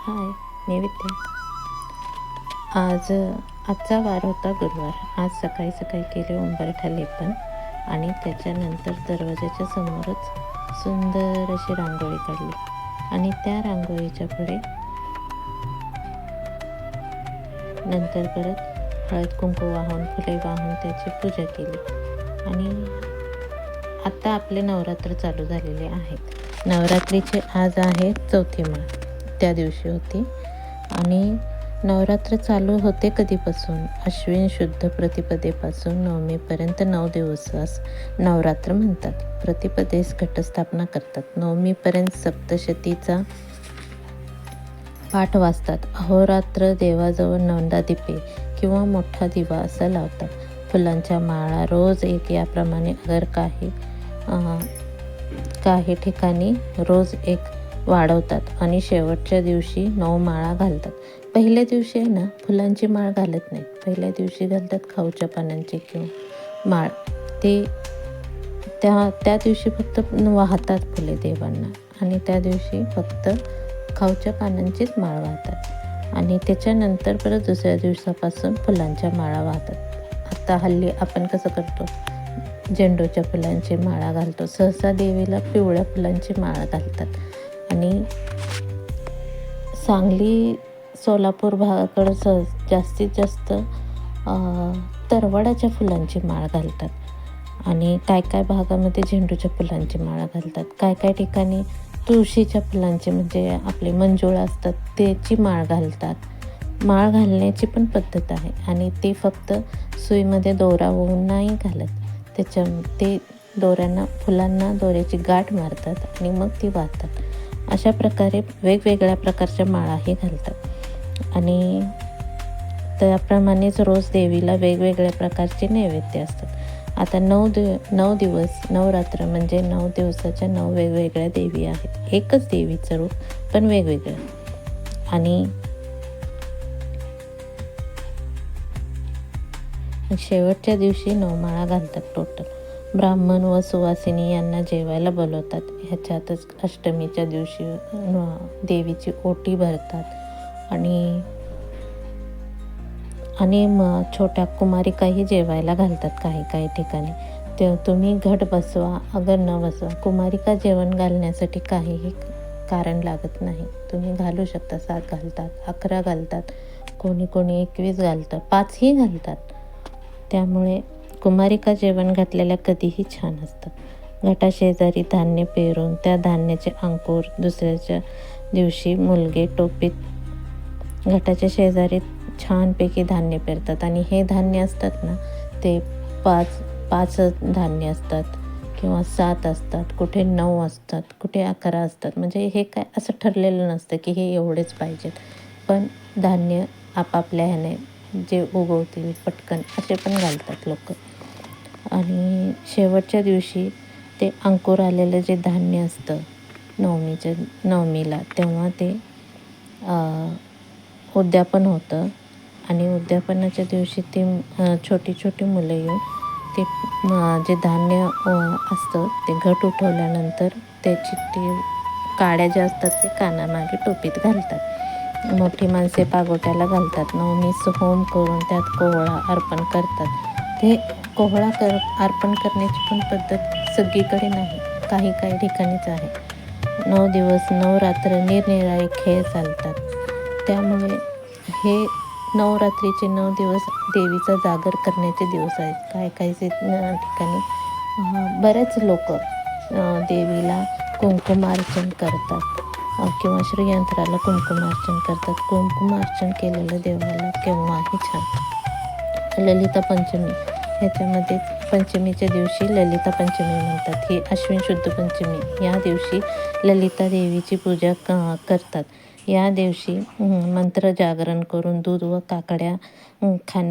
हाय मी विद्या. आज आजचा वार होता गुरुवार. आज सकाळी सकाळी केले उंबरठा लेपन आणि त्याच्यानंतर दरवाजाच्या समोरच सुंदर अशी रांगोळी काढली. आणि त्या रांगोळीच्या पुढे नंतर परत हळद कुंकू वाहून फुले वाहून त्याची पूजा केली. आणि आत्ता आपले नवरात्र चालू झालेले आहेत. नवरात्रीचे आज आहे चौथी माळ. त्या दिवशी होती. आणि नवरात्र चालू होते कधीपासून? अश्विन शुद्ध प्रतिपदेपासून नवमीपर्यंत नऊ दिवसास नवरात्र म्हणतात. प्रतिपदेस घटस्थापना करतात. नवमीपर्यंत सप्तशतीचा पाठ वाचतात अहोरात्र देवाजवळ नवंदा दिपे किंवा मोठा दिवा असा लावतात. फुलांच्या माळा रोज एक याप्रमाणे अगर काही काही ठिकाणी रोज एक वाढवतात आणि शेवटच्या दिवशी नऊ माळा घालतात. पहिल्या दिवशी आहे ना फुलांची माळ घालत नाही. पहिल्या दिवशी घालतात खाऊच्या पानांची किंवा माळ. ते त्या त्या दिवशी फक्त वाहतात फुले देवांना. आणि त्या दिवशी फक्त खाऊच्या पानांचीच माळ वाहतात. आणि त्याच्यानंतर परत दुसऱ्या दिवसापासून फुलांच्या माळा वाहतात. आता हल्ली आपण कसं करतो? झेंडूच्या फुलांची माळा घालतो. सहसा देवीला पिवळ्या फुलांची माळा घालतात. आणि सांगली सोलापूर भागाकडं सहज जास्तीत जास्त तरवडाच्या फुलांची माळ घालतात. आणि काय काय भागामध्ये झेंडूच्या फुलांची माळ घालतात. काय काय ठिकाणी तुळशीच्या फुलांची म्हणजे आपले मंजूळ असतात त्याची माळ घालतात. माळ घालण्याची पण पद्धत आहे. आणि ते फक्त सुईमध्ये दोरा होऊन नाही घालत. त्याच्या ते दोऱ्यांना फुलांना दोऱ्याची गाठ मारतात आणि मग ती वाहतात. अशा प्रकारे वेगवेगळ्या प्रकारच्या माळाही घालतात. आणि त्याप्रमाणेच रोज देवीला वेगवेगळ्या प्रकारचे नैवेद्य असतात. आता नऊ दिव नऊ दिवस नवरात्र म्हणजे नऊ दिवसाच्या नऊ वेगवेगळ्या देवी आहेत. एकच देवीचं रूप पण वेगवेगळं. आणि शेवटच्या दिवशी नवमाळा घालतात टोटल. ब्राह्मण व सुवासिनी यांना जेवायला बोलवतात. ह्याच्यातच अष्टमीच्या दिवशी देवीची ओटी भरतात. आणि आणि मग छोट्या कुमारिकाही जेवायला घालतात काही काही ठिकाणी. ते तुम्ही घट बसवा अगर न बसवा. कुमारिका जेवण घालण्यासाठी काहीही कारण लागत नाही. तुम्ही घालू शकता सात घालतात अकरा घालतात कोणी कोणी एकवीस घालतं पाचही घालतात. त्यामुळे कुमारिका जेवण घातलेल्या कधीही छान असतं. घटाशेजारी धान्य पेरून त्या धान्याचे अंकुर दुसऱ्याच्या दिवशी मुलगे टोपीत घटाच्या शेजारी छानपैकी धान्य पेरतात. आणि हे धान्य असतात ना ते पाच पाच धान्य असतात किंवा सात असतात कुठे नऊ असतात कुठे अकरा असतात. म्हणजे हे काय असं ठरलेलं नसतं की हे एवढेच पाहिजेत. पण धान्य आपापल्या ह्याने जे उगवतील पटकन असे पण घालतात लोक. आणि शेवटच्या दिवशी ते अंकुर आलेलं जे धान्य असतं नवमीच्या नवमीला तेव्हा ते उद्यापन होतं. आणि उद्यापनाच्या दिवशी ती छोटी छोटी मुलं येऊन ते जे धान्य असतं ते घट उठवल्यानंतर त्याची ती काड्या ज्या असतात ते कानामागे टोपीत घालतात. मोठी माणसे पागोट्याला घालतात. नवमीस होम करून त्यात कोहळा अर्पण करतात. ते कोहळा कर अर्पण करण्याची पण पद्धत सगळीकडे नाही. काही काही ठिकाणीच आहे. नऊ दिवस नऊ रात्र निरनिराळे खेळ चालतात. त्यामुळे हे नवरात्रीचे नऊ दिवस देवीचा जागर करण्याचे दिवस आहेत. काय काही ठिकाणी बरेच लोक देवीला कुंकुमार्चन करतात. किंवा श्रीयंत्राला कुंकुमार्चन करतात. कुंकुमार्चन केलेलं देवाला केव्हाही छान. ललिता पंचमी. ह्याच्यामध्ये पंचमीच्या दिवशी ललिता पंचमी म्हणतात. ही अश्विन शुद्ध पंचमी. या दिवशी ललिता देवीची पूजा क करतात. या दिवशी मंत्र जागरण करून दूध व काकड्या अं, खाणे